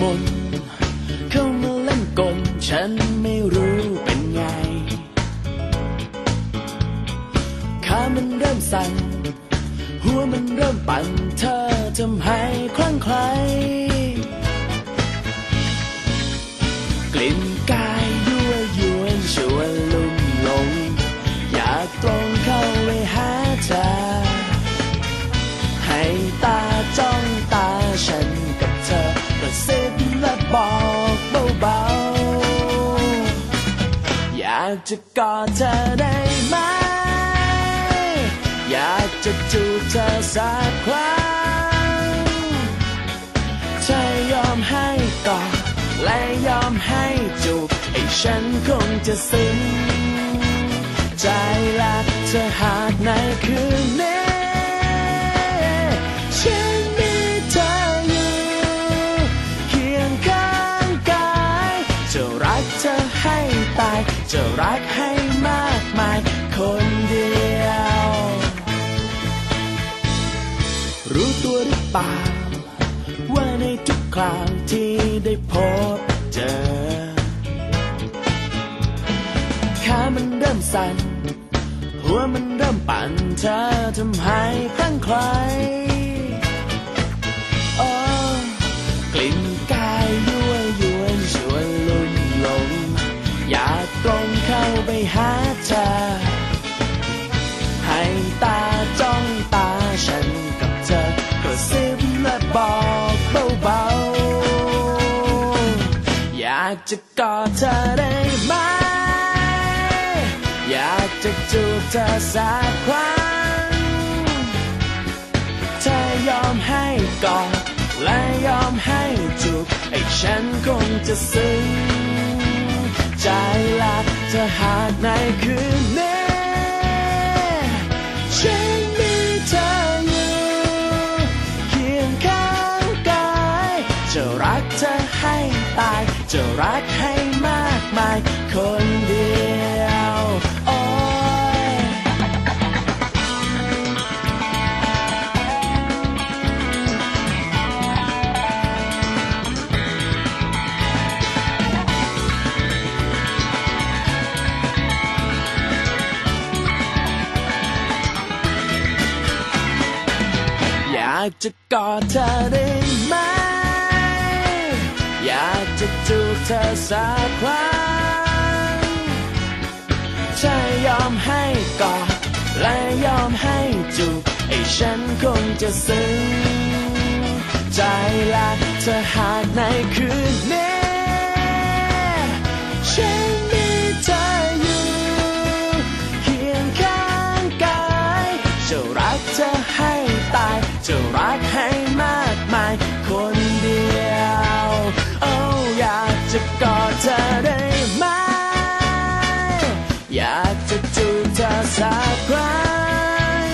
มนต์เข้ามาเล่นกลฉันไม่รู้เป็นไงขามันเริ่มสั่นหัวมันเริ่มปั่นเธอทำให้คลั่งไคล้กลิ่นกาากจะกอดเธอได้ไหม อยากจะจูบเธอสักครั้งเธอยอมให้กอดและยอมให้จูบไอ้ฉันคงจะซึ้งใจละเธอหา จะรักให้มากมายคนเดียว รู้ตัวหรือเปล่า ว่าในทุกคราวที่ได้พบเจอขามันเริ่มสั่นหัวมันเริ่มปั่นเธอทำให้คลั่งไคล้ากจะกอดเธอได้ไหม อยากจะจูบเธอสักครั้ง เธอยอมให้กอดและยอมให้จูบไอ้ฉันคงจะซึ้งใจละเธอหากในคืนนี้ฉันมีเธออยู่เคียงข้างกายจะรักเธอให้ตาย จะรักให้มากมายคนเดียวโอ้ยอยากจะกอดเธอได้ไหมอยาก จะจูบเธอสักครั้งจะยอมให้กอดและยอมให้จูบไอ้ฉันคงจะซึ้งใจละเธอหากในคืนนี้ จะกอดเธอได้ไหม อยากจะจูบเธอสักครั้ง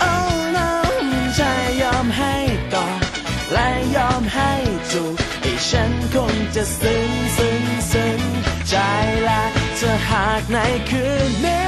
โอ้น้องใจยอมให้กอดและยอมให้จูบให้ฉันคงจะซึ้งซึ้งซึ้งใจละเธอหากในคืนนี้